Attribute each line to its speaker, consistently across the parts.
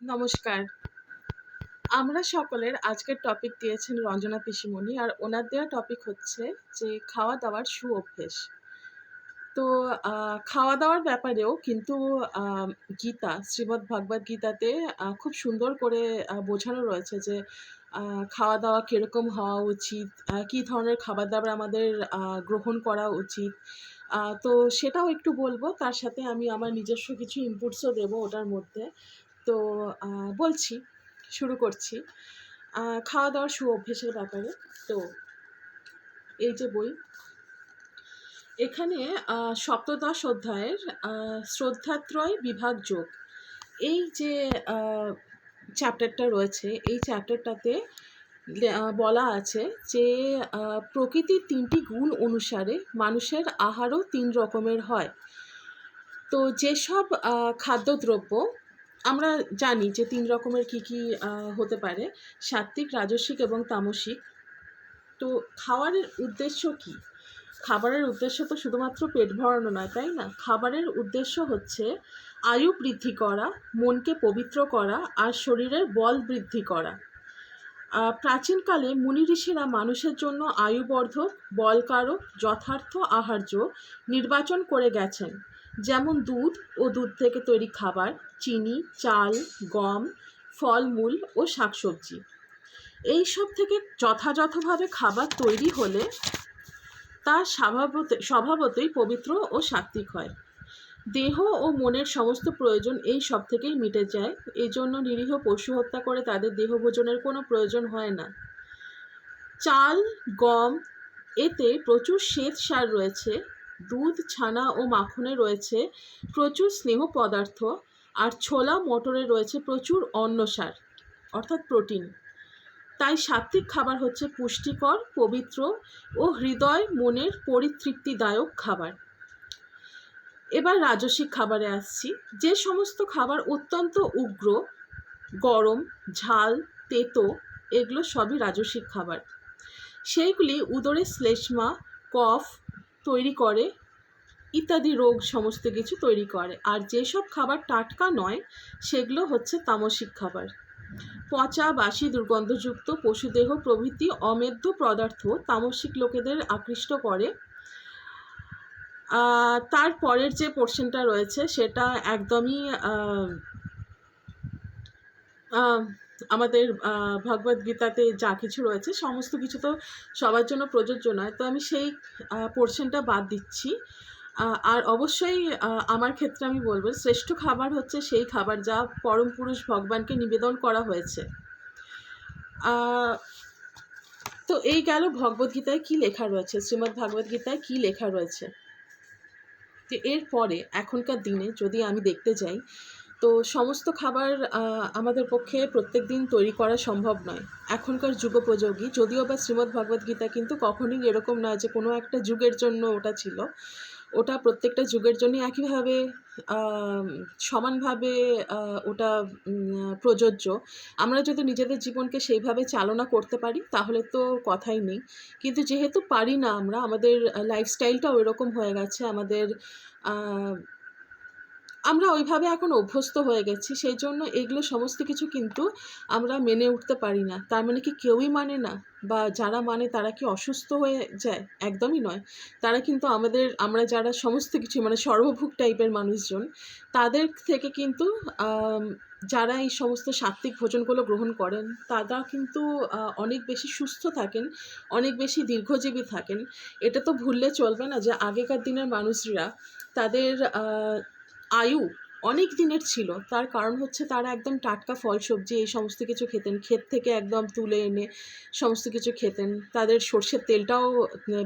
Speaker 1: নমস্কার। আমরা সকলের আজকের টপিক দিয়েছেন রঞ্জনা পিসিমণি আর ওনার দেওয়া টপিক হচ্ছে যে খাওয়া দাওয়ার সু অভ্যেস তো খাওয়া দাওয়ার ব্যাপারেও কিন্তু গীতা, শ্রীমদ্ ভগবদ গীতাতে খুব সুন্দর করে বোঝানো রয়েছে যে খাওয়া দাওয়া কীরকম হওয়া উচিত কী ধরনের খাবার দাবার আমাদের গ্রহণ করা উচিত। তো সেটাও একটু বলব। তার সাথে আমি আমার নিজস্ব কিছু ইনপুটসও দেবো ওটার মধ্যে। তো বলছি, শুরু করছি। খাওয়া দাওয়ার সু অভ্যেসের ব্যাপারে। তো, এই যে বই। এখানে সপ্তদশ অধ্যায়ের শ্রদ্ধাত্রয় বিভাগ যোগ। এই যে চ্যাপ্টারটা রয়েছে, এই চ্যাপ্টারটাতে বলা আছে যে প্রকৃতির তিনটি গুণ অনুসারে মানুষের আহারও তিন রকমের হয়। তো, যেসব খাদ্যদ্রব্য আমরা জানি যে তিন রকমের কি কি হতে পারে। সাত্ত্বিক, রাজস্বিক এবং তামসিক। তো খাওয়ারের উদ্দেশ্য কি? খাবারের উদ্দেশ্য তো শুধুমাত্র পেট ভরানো নয়, তাই না? খাবারের উদ্দেশ্য হচ্ছে আয়ু বৃদ্ধি করা, মনকে পবিত্র করা আর শরীরের বল বৃদ্ধি করা। প্রাচীনকালে মুনি ঋষিরা মানুষের জন্য আয়ুবর্ধক, বলকারক, যথার্থ আহার্য নির্বাচন করে গেছেন। যেমন দুধ ও দুধ থেকে তৈরি খাবার, চিনি, চাল, গম, ফলমূল ও শাকসবজি। এই সব থেকে যথাযথভাবে খাবার তৈরি হলে তা স্বভাবত, স্বভাবতই পবিত্র ও সাত্ত্বিক হয়। দেহ ও মনের সমস্ত প্রয়োজন এই সব থেকেই মিটে যায়। এই জন্য নিরীহ পশু হত্যা করে তাদের দেহ ভোজনের কোনো প্রয়োজন হয় না। চাল, গম, এতে প্রচুর শ্বেত সার রয়েছে। দুধ, ছানা ও মাখনে রয়েছে প্রচুর স্নেহ পদার্থ আর ছোলা মটরে রয়েছে প্রচুর অন্নসার অর্থাৎ প্রোটিন। তাই সাত্ত্বিক খাবার হচ্ছে পুষ্টিকর, পবিত্র ও হৃদয় মনের পরিতৃপ্তিদায়ক খাবার। এবার রাজস্বিক খাবারে আসছি। যে সমস্ত খাবার অত্যন্ত উগ্র, গরম, ঝাল, তেতো, এগুলো সবই রাজস্বিক খাবার। সেইগুলি উদরে শ্লেষ্মা, কফ তৈরি করে, ইত্যাদি রোগ সমস্ত কিছু তৈরি করে। আর যেসব খাবার টাটকা নয়, সেগুলো হচ্ছে তামসিক খাবার। পচা, বাসি, দুর্গন্ধযুক্ত, পশুদেহ প্রভৃতি অমেদ্য পদার্থ তামসিক লোকেদের আকৃষ্ট করে। তার পরের যে পোর্শনটা রয়েছে, সেটা একদমই আমাদের ভগবদ গীতাতে যা কিছু রয়েছে, সমস্ত কিছু তো সবার জন্য প্রযোজ্য নয়। তো আমি সেই পোর্শনটা বাদ দিচ্ছি। আর অবশ্যই আমার ক্ষেত্রে আমি বলব, শ্রেষ্ঠ খাবার হচ্ছে সেই খাবার যা পরম পুরুষ ভগবানকে নিবেদন করা হয়েছে। তো এই গেল ভগবদ্গীতায় কি লেখা রয়েছে? শ্রীমদ্ ভগবদ্গীতায় কি লেখা রয়েছে? তো এরপরে এখনকার দিনে যদি আমি দেখতে যাই তো সমস্ত খাবার আমাদের পক্ষে প্রত্যেক দিন তৈরি করা সম্ভব নয়। এখনকার যুগোপযোগী, যদিও বা শ্রীমদ্ ভগবদ গীতা কিন্তু কখনোই এরকম নয় যে কোনো একটা যুগের জন্য ওটা ছিল। ওটা প্রত্যেকটা যুগের জন্য একইভাবে সমানভাবে ওটা প্রযোজ্য। আমরা যদি নিজেদের জীবনকে সেইভাবে চালনা করতে পারি, তাহলে তো কথাই নেই। কিন্তু যেহেতু পারি না আমরা, আমাদের লাইফস্টাইলটাও এরকম হয়ে গেছে, আমাদের আমরা ওইভাবে এখন অভ্যস্ত হয়ে গেছি, সেই জন্য এগুলো সমস্ত কিছু কিন্তু আমরা মেনে উঠতে পারি না। তার মানে কি কেউই মানে না, বা যারা মানে তারা কি অসুস্থ হয়ে যায়? একদমই নয়। তারা কিন্তু আমাদের, আমরা যারা সমস্ত কিছু মানে সর্বভুক টাইপের মানুষজন, তাদের থেকে কিন্তু যারা এই সমস্ত সাত্ত্বিক ভোজনগুলো গ্রহণ করেন, তারা কিন্তু অনেক বেশি সুস্থ থাকেন, অনেক বেশি দীর্ঘজীবী থাকেন। এটা তো ভুললে চলবে না যে আগেকার দিনের মানুষরা তাদের আয়ু অনেক দিনের ছিল। তার কারণ হচ্ছে তারা একদম টাটকা ফল সবজি এই সমস্ত কিছু খেতেন। ক্ষেত থেকে একদম তুলে এনে সমস্ত কিছু খেতেন। তাদের সর্ষের তেলটাও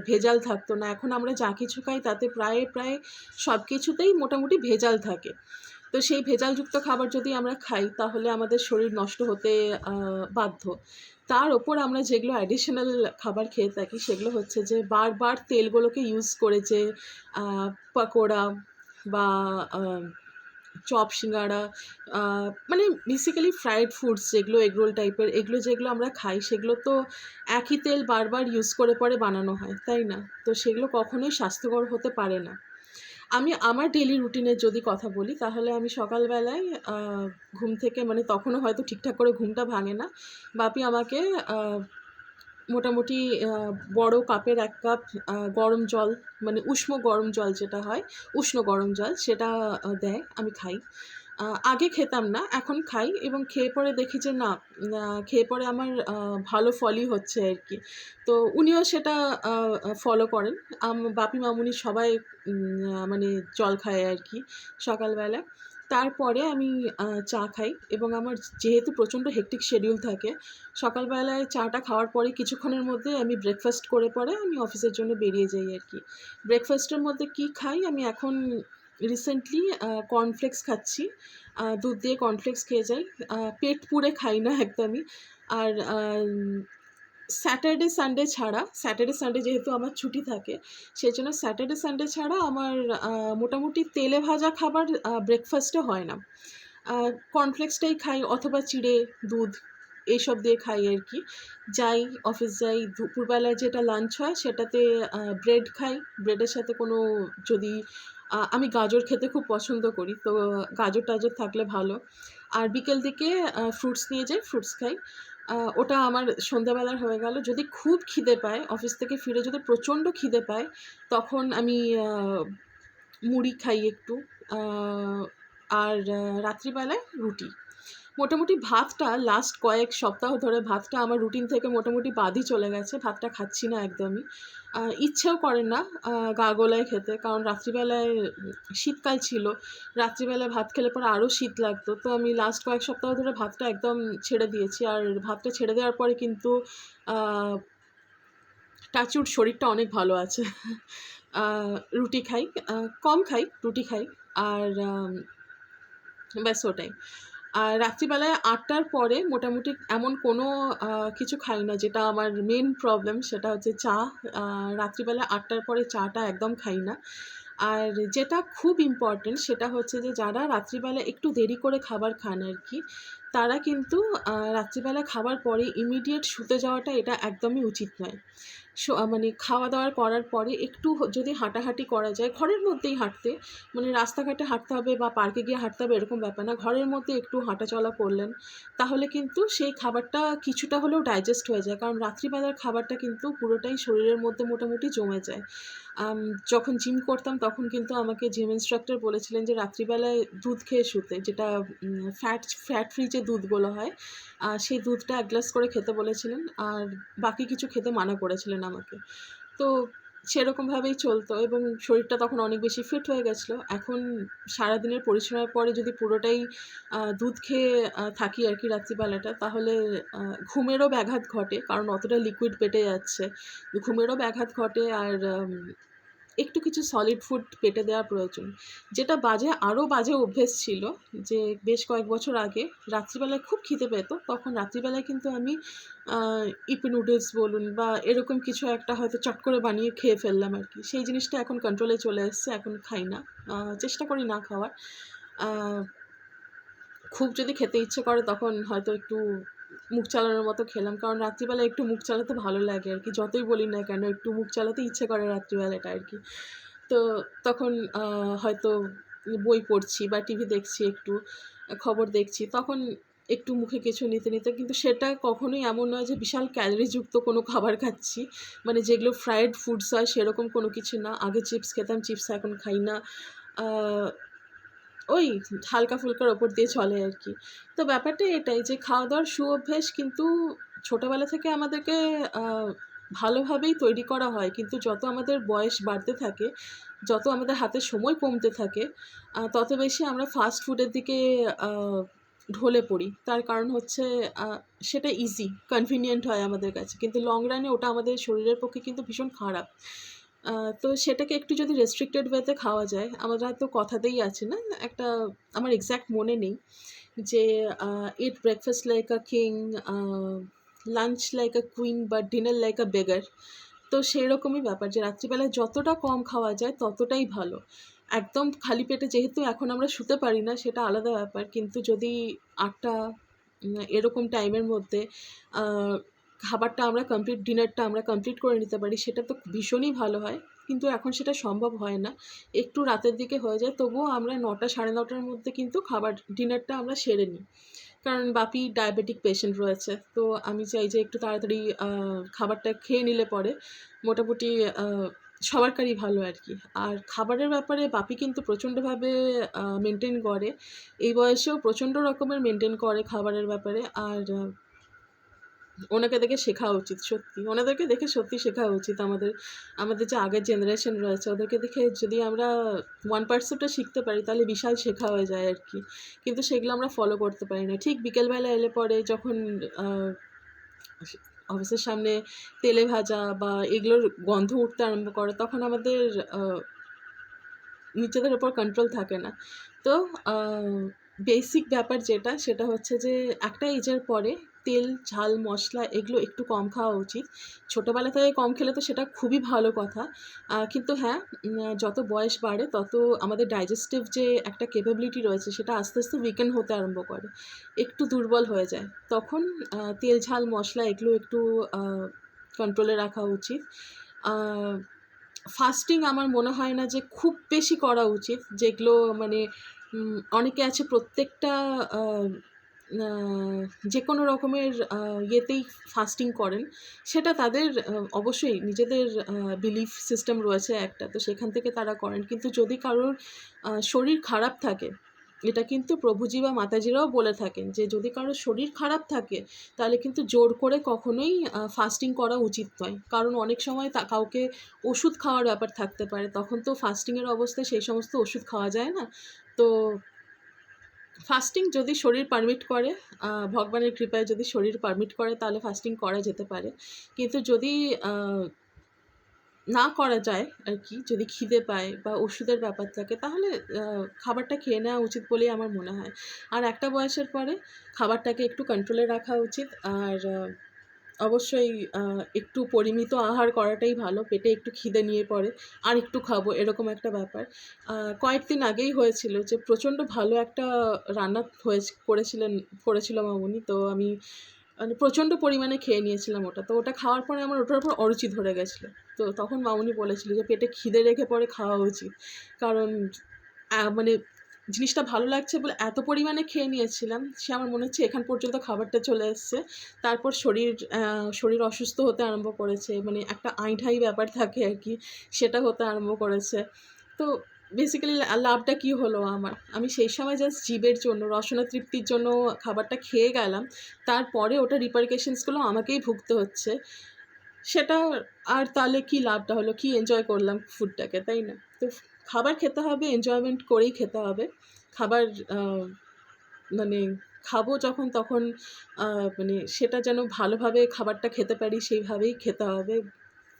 Speaker 1: ভেজাল থাকতো না। এখন আমরা যা কিছু খাই তাতে প্রায় প্রায় সব কিছুতেই মোটামুটি ভেজাল থাকে। তো সেই ভেজালযুক্ত খাবার যদি আমরা খাই, তাহলে আমাদের শরীর নষ্ট হতে বাধ্য। তার ওপর আমরা যেগুলো অ্যাডিশনাল খাবার খেয়ে থাকি, সেগুলো হচ্ছে যে বারবার তেলগুলোকে ইউজ করে যে পকোড়া বা চপ সিঙ্গারা আহ, মানে বেসিক্যালি ফ্রাইড ফুডস যেগুলো এগরোল টাইপের এগুলো যেগুলো আমরা খাই সেগুলো তো একই তেল বারবার ইউজ করে পরে বানানো হয় তাই না তো সেগুলো কখনোই স্বাস্থ্যকর হতে পারে না আমি আমার ডেলি রুটিনের যদি কথা বলি তাহলে আমি সকালবেলায় ঘুম থেকে মানে তখনও হয়তো ঠিকঠাক করে ঘুমটা ভাঙে না। বাপি আমাকে মোটামুটি বড় কাপের এক কাপ গরম জল মানে উষ্ণ গরম জল যেটা হয়, উষ্ণ গরম জল সেটা দেয়, আমি খাই। আগে খেতাম না, এখন খাই এবং খেয়ে পরে দেখি যে না, খেয়ে পরে আমার ভালো ফলই হচ্ছে আর কি তো উনিও সেটা ফলো করেন। বাপি, মামুনি সবাই মানে জল খায় আর কি সকালবেলা। তারপরে আমি চা খাই এবং আমার যেহেতু প্রচণ্ড হেক্টিক শিডিউল থাকে, সকালবেলায় চাটা খাওয়ার পরে কিছুক্ষণের মধ্যে আমি ব্রেকফাস্ট করে পরে আমি অফিসের জন্য বেরিয়ে যাই আর কি ব্রেকফাস্টের মধ্যে কি খাই আমি এখন রিসেন্টলি কর্নফ্লেক্স খাচ্ছি। দুধ দিয়ে কর্নফ্লেক্স খেয়ে যাই। পেট পুড়ে খাই না একদমই। আর স্যাটারডে, সানডে ছাড়া, স্যাটারডে, সানডে যেহেতু আমার ছুটি থাকে, সেই জন্য স্যাটারডে, সানডে ছাড়া আমার মোটামুটি তেলে ভাজা খাবার ব্রেকফাস্টে হয় না। কর্নফ্লেক্সটাই খাই অথবা চিড়ে, দুধ এইসব দিয়ে খাই আর কি যাই, অফিস যাই, দুপুরবেলায় যেটা লাঞ্চ হয় সেটাতে ব্রেড খাই। ব্রেডের সাথে কোনো যদি আমি গাজর খেতে খুব পছন্দ করি। তো গাজর-টাজর থাকলে ভালো। আর বিকেল দিকে ফ্রুটস নিয়ে যাই, ফ্রুটস খাই। ওটা আমার সন্ধ্যাবেলার হয়ে গেল। যদি খুব খিদে পায়, অফিস থেকে ফিরে যদি প্রচণ্ড খিদে পায়, তখন আমি মুড়ি খাই একটু। আর রাত্রিবেলায় রুটি। মোটামুটি ভাতটা লাস্ট কয়েক সপ্তাহ ধরে ভাতটা আমার রুটিন থেকে মোটামুটি বাদই চলে গেছে। ভাতটা খাচ্ছি না একদমই। ইচ্ছেও করে না গা গোলায় খেতে। কারণ রাত্রিবেলায় শীতকাল ছিল। রাত্রিবেলায় ভাত খেলে পরে আরও শীত লাগতো। তো আমি লাস্ট কয়েক সপ্তাহ ধরে ভাতটা একদম ছেড়ে দিয়েছি। আর ভাতটা ছেড়ে দেওয়ার পরে কিন্তু টাচুর শরীরটা অনেক ভালো আছে। রুটি খাই। কম খাই, রুটি খাই। আর ব্যাস ওটাই। আর রাত্রিবেলায় ৮ টার পরে মোটামুটি এমন কোনো কিছু খাই না যেটা আমার মেন প্রবলেম সেটা হচ্ছে চা। রাত্রিবেলায় রাত্রিবেলা ৮ টার পরে চাটা একদম খাই না। আর যেটা খুব ইম্পোর্টেন্ট সেটা হচ্ছে যে যারা রাত্রিবেলা একটু দেরি করে খাবার খান আর কি তারা কিন্তু রাত্রিবেলা খাবার পরে ইমিডিয়েট শুতে যাওয়াটা এটা একদমই উচিত নয়। মানে খাওয়া-দাওয়া করার পরে একটু যদি হাঁটাহাঁটি করা যায়, ঘরের মধ্যেই হাঁটতে, মানে রাস্তাঘাটে হাঁটতে হবে বা পার্কে গিয়ে হাঁটতে হবে এরকম ব্যাপার না। ঘরের মধ্যে একটু হাঁটাচলা করলেন, তাহলে কিন্তু সেই খাবারটা কিছুটা হলেও ডাইজেস্ট হয়ে যায়। কারণ রাত্রিবেলার খাবারটা কিন্তু পুরোটাই শরীরের মধ্যে মোটামুটি জমে যায়। যখন জিম করতাম তখন কিন্তু আমাকে জিম ইনস্ট্রাক্টর বলেছিলেন যে রাত্রিবেলায় দুধ খেয়ে শুতে। যেটা ফ্যাট ফ্যাট ফ্রি যে দুধগুলো হয়, সেই দুধটা এক গ্লাস করে খেতে বলেছিলেন। আর বাকি কিছু খেতে মানা করেছিলেন আমাকে। তো সেরকমভাবেই চলতো এবং শরীরটা তখন অনেক বেশি ফিট হয়ে গেছিল। এখন সারাদিনের পরিশ্রমের পরে যদি পুরোটাই দুধ খেয়ে থাকি আর কি রাত্রিবেলাটা, তাহলে ঘুমেরও ব্যাঘাত ঘটে। কারণ অতটা লিকুইড পেটে যাচ্ছে। ঘুমেরও ব্যাঘাত ঘটে আর একটু কিছু সলিড ফুড পেটে দেওয়া প্রয়োজন। যেটা বাজে, আরও বাজে অভ্যেস ছিল যে, বেশ কয়েক বছর আগে রাত্রিবেলায় খুব খিদে পেত। তখন রাত্রিবেলায় কিন্তু আমি ইপি নুডলস বলুন বা এরকম কিছু একটা হয়তো চট করে বানিয়ে খেয়ে ফেললাম আর কি সেই জিনিসটা এখন কন্ট্রোলে চলে এসছে। এখন খাই না। চেষ্টা করি না খাওয়ার। খুব যদি খেতে ইচ্ছে করে, তখন হয়তো একটু মুখ চালানোর মতো খেলাম। কারণ রাত্রিবেলায় একটু মুখ চালাতে ভালো লাগে আর কি যতই বলি না কেন একটু মুখ চালাতে ইচ্ছে করে রাত্রিবেলাটা আর কি তো তখন হয়তো বই পড়ছি বা টিভি দেখছি একটু, খবর দেখছি। তখন একটু মুখে কিছু নিতে, নিতে কিন্তু সেটা কখনোই এমন নয় যে বিশাল ক্যালোরিযুক্ত কোনো খাবার খাচ্ছি। মানে যেগুলো ফ্রায়েড ফুডস হয় সেরকম কোনো কিছু না। আগে চিপস খেতাম, চিপস এখন খাই না। ওই হালকা-ফুলকার ওপর দিয়ে চলে আর কি তো ব্যাপারটা এটাই যে খাওয়া-দাওয়ার সুঅভ্যাস কিন্তু ছোটোবেলা থেকে আমাদেরকে ভালোভাবেই তৈরি করা হয়। কিন্তু যত আমাদের বয়স বাড়তে থাকে, যত আমাদের হাতে সময় কমতে থাকে, তত বেশি আমরা ফাস্ট ফুডের দিকে ঢলে পড়ি। তার কারণ হচ্ছে সেটা ইজি, কনভিনিয়েন্ট হয় আমাদের কাছে। কিন্তু লং রানে ওটা আমাদের শরীরের পক্ষে কিন্তু ভীষণ খারাপ। তো সেটাকে একটু যদি রেস্ট্রিক্টেড ওয়েতে খাওয়া যায়, আমাদের হয়তো কথাতেই আছে না? একটা আমার এক্সাক্ট মনে নেই যে "eat breakfast like a king, lunch like a queen বা ডিনার লাইক আ বেগার" তো সেই রকমই ব্যাপার যে রাত্রিবেলায় যতটা কম খাওয়া যায় ততটাই ভালো। একদম খালি পেটে যেহেতু এখন আমরা শুতে পারি না সেটা আলাদা ব্যাপার। কিন্তু যদি আটটা এরকম টাইমের মধ্যে খাবারটা আমরা কমপ্লিট ডিনারটা আমরা কমপ্লিট করে নিতে পারি, সেটা তো ভীষণই ভালো হয়। কিন্তু এখন সেটা সম্ভব হয় না। একটু রাতের দিকে হয়ে যায়, তবুও আমরা নটা সাড়ে নটার মধ্যে কিন্তু খাবার ডিনারটা আমরা সেরে নিই। কারণ বাপি ডায়াবেটিক পেশেন্ট রয়েছে, তো আমি চাই যে একটু তাড়াতাড়ি খাবারটা খেয়ে নিলে পরে মোটামুটি সবারকারই ভালো আর কি। আর খাবারের ব্যাপারে বাপি কিন্তু প্রচণ্ডভাবে মেনটেন করে। এই বয়সেও প্রচণ্ড রকমের মেনটেন করে খাবারের ব্যাপারে। আর ওনাকে দেখে শেখা উচিত, সত্যি। ওনাদেরকে দেখে সত্যি শেখা উচিত আমাদের আমাদের যে আগের জেনারেশন রয়েছে, ওদেরকে দেখে যদি আমরা ওয়ান পার্সেন্টটা শিখতে পারি, তাহলে বিশাল শেখা হয়ে যায় আর কি। কিন্তু সেগুলো আমরা ফলো করতে পারি না। ঠিক বিকেলবেলা এলে পরে যখন অফিসের সামনে তেলে ভাজা বা এগুলোর গন্ধ উঠতে আরম্ভ করে, তখন আমাদের নিজেদের ওপর কন্ট্রোল থাকে না। তো বেসিক ব্যাপার যেটা, সেটা হচ্ছে যে একটা এজের পরে তেল, ঝাল, মশলা এগুলো একটু কম খাওয়া উচিত। ছোটোবেলা থেকে কম খেলে তো সেটা খুবই ভালো কথা। কিন্তু হ্যাঁ যত বয়স বাড়ে তত আমাদের ডাইজেস্টিভ যে একটা ক্যাপাবিলিটি রয়েছে সেটা আস্তে আস্তে উইকেন হতে আরম্ভ করে। একটু দুর্বল হয়ে যায়। তখন তেল, ঝাল, মশলা এগুলো একটু কন্ট্রোলে রাখা উচিত। ফাস্টিং আমার মনে হয় না যে খুব বেশি করা উচিত। যেগুলো মানে অনেকে আছে প্রত্যেকটা যে কোনো রকমের ইয়েতেই ফাস্টিং করেন। সেটা তাদের অবশ্যই নিজেদের বিলিফ সিস্টেম রয়েছে একটা। তো সেখান থেকে তারা করেন। কিন্তু যদি কারোর শরীর খারাপ থাকে, এটা কিন্তু প্রভুজি বা মাতাজিরাও বলে থাকেন যে, যদি কারোর শরীর খারাপ থাকে, তাহলে কিন্তু জোর করে কখনোই ফাস্টিং করা উচিত নয়। কারণ অনেক সময় তা, কাউকে ওষুধ খাওয়ার ব্যাপার থাকতে পারে। তখন তো ফাস্টিংয়ের অবস্থায় সেই সমস্ত ওষুধ খাওয়া যায় না। তো ফাস্টিং যদি শরীর পারমিট করে ভগবানের কৃপায় যদি শরীর পারমিট করে, তাহলে ফাস্টিং করা যেতে পারে। কিন্তু যদি না করা যায় আর কি, যদি খিদে পায় বা ওষুধের ব্যাপার থাকে, তাহলে খাবারটা খেয়ে নেওয়া উচিত বলেই আমার মনে হয়। আর একটা বয়সের পরে খাবারটাকে একটু কন্ট্রোলে রাখা উচিত। আর অবশ্যই একটু পরিমিত আহার করাটাই ভালো, পেটে একটু খিদে নিয়ে পড়ে, আর একটু খাব, এরকম একটা ব্যাপার। কয়েকদিন আগেই হয়েছিল যে, প্রচণ্ড ভালো একটা রান্না হয়ে করেছিলেন, করেছিল মামুনি, তো আমি মানে প্রচণ্ড পরিমাণে খেয়ে নিয়েছিলাম ওটা। তো ওটা খাওয়ার পরে আমার ওটার উপর অরুচি ধরে গেছিল। তো তখন মামুনি বলেছিল যে, পেটে খিদে রেখে পরে খাওয়া উচিত। কারণ মানে জিনিসটা ভালো লাগছে বলে এত পরিমাণে খেয়ে নিয়েছিলাম। সে আমার মনে হচ্ছে এখান পর্যন্ত খাবারটা চলে এসছে। তারপর শরীর শরীর অসুস্থ হতে আরম্ভ করেছে। মানে একটা আইঢাই ব্যাপার থাকে আর কি, সেটা হতে আরম্ভ করেছে। তো বেসিক্যালি লাভটা কি হলো আমার? আমি সেই সময় জাস্ট জীবের জন্য, রসনা তৃপ্তির জন্য খাবারটা খেয়ে গেলাম। তারপরে ওটা রিপারকেশনসগুলো আমাকেই ভুগতে হচ্ছে। সেটা আর তাহলে কি লাভটা হলো? কি এনজয় করলাম ফুডটাকে তাই না? তো খাবার খেতে হবে এনজয়মেন্ট করেই খেতে হবে। খাবার মানে খাব যখন তখন মানে সেটা যেন ভালোভাবে খাবারটা খেতে পারি সেইভাবেই খেতে হবে।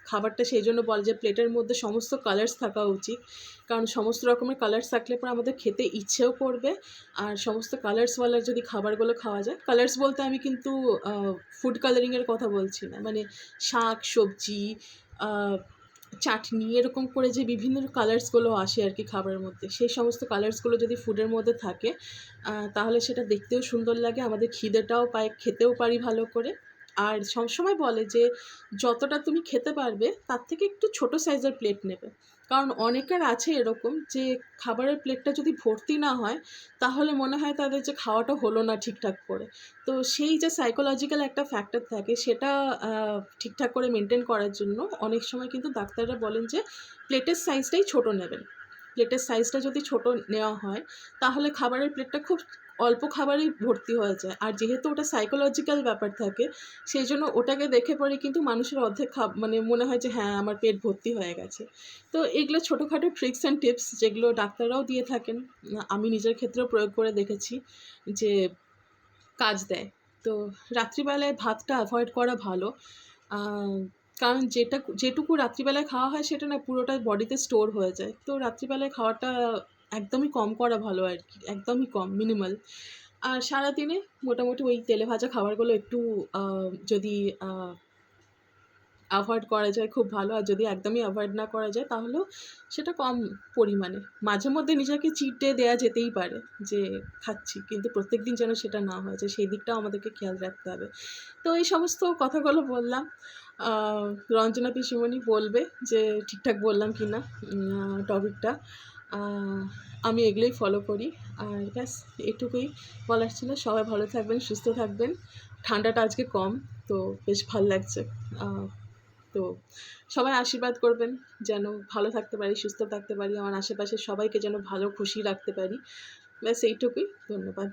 Speaker 1: খাবারটা সেই জন্য বলে যে প্লেটের মধ্যে সমস্ত কালার্স থাকা উচিত। কারণ সমস্ত রকমের কালার্স থাকলে পর আমাদের খেতে ইচ্ছেও করবে। আর সমস্ত কালার্সওয়ালার যদি খাবারগুলো খাওয়া যায় কালার্স বলতে আমি কিন্তু ফুড কালারিংয়ের কথা বলছি না। মানে শাক, সবজি চাটনি, এরকম করে যে বিভিন্ন কালার্সগুলো আসে আর কি খাবারের মধ্যে। সেই সমস্ত কালার্সগুলো যদি ফুডের মধ্যে থাকে তাহলে সেটা দেখতেও সুন্দর লাগে। আমাদের খিদেটাও পায়, খেতেও পারি ভালো করে। আর সবসময় বলে যে, যতটা তুমি খেতে পারবে, তার থেকে একটু ছোট সাইজের প্লেট নেবে। কারণ অনেকের আছে এরকম যে খাবারের প্লেটটা যদি ভর্তি না হয়, তাহলে মনে হয় তাদের যে খাওয়াটা হলো না ঠিকঠাক করে। তো সেই যে সাইকোলজিক্যাল একটা ফ্যাক্টর থাকে, সেটা ঠিকঠাক করে মেনটেন করার জন্য অনেক সময় কিন্তু ডাক্তাররা বলেন যে প্লেটের সাইজটাই ছোট নেবেন। প্লেটের সাইজটা যদি ছোট নেওয়া হয়, তাহলে খাবারের প্লেটটা খুব অল্প খাবারই ভর্তি হয়ে যায়। আর যেহেতু ওটা সাইকোলজিক্যাল ব্যাপার থাকে, সেই জন্য ওটাকে দেখে পরে কিন্তু মানুষের অর্ধেক খাব মানে মনে হয় যে হ্যাঁ আমার পেট ভর্তি হয়ে গেছে। তো এগুলো ছোটোখাটো ট্রিক্স অ্যান্ড টিপস যেগুলো ডাক্তাররাও দিয়ে থাকেন, আমি নিজের ক্ষেত্রেও প্রয়োগ করে দেখেছি যে কাজ দেয়। তো রাত্রিবেলায় ভাতটা অ্যাভয়েড করা ভালো। কারণ যেটা, যেটুকু রাত্রিবেলায় খাওয়া হয় সেটা না, পুরোটা বডিতে স্টোর হয়ে যায়। তো রাত্রিবেলায় খাওয়াটা একদমই কম করা ভালো আর কি, একদমই কম মিনিমাল আর সারাদিনে মোটামুটি ওই তেলে ভাজা খাবারগুলো একটু যদি অ্যাভয়েড করা যায় খুব ভালো। আর যদি একদমই অ্যাভয়েড না করা যায় তাহলেও সেটা কম পরিমাণে। মাঝে মধ্যে নিজেকে চিট ডে দেওয়া যেতেই পারে যে খাচ্ছি, কিন্তু প্রত্যেক দিন যেন সেটা না হয়, যে সেই দিকটাও আমাদেরকে খেয়াল রাখতে হবে। তো এই সমস্ত কথাগুলো বললাম। রঞ্জনা পিসিমণি বলবে যে ঠিকঠাক বললাম কি না টপিকটা আমি এগুলোই ফলো করি। আর ব্যাস, এটুকুই বলার ছিল। সবাই ভালো থাকবেন, সুস্থ থাকবেন। ঠান্ডাটা আজকে কম, তো বেশ ভালো লাগছে। তো সবাই আশীর্বাদ করবেন, যেন ভালো থাকতে পারি, সুস্থ থাকতে পারি। আমার আশেপাশে সবাইকে যেন ভালো, খুশি রাখতে পারি। ব্যাস, এইটুকুই। ধন্যবাদ।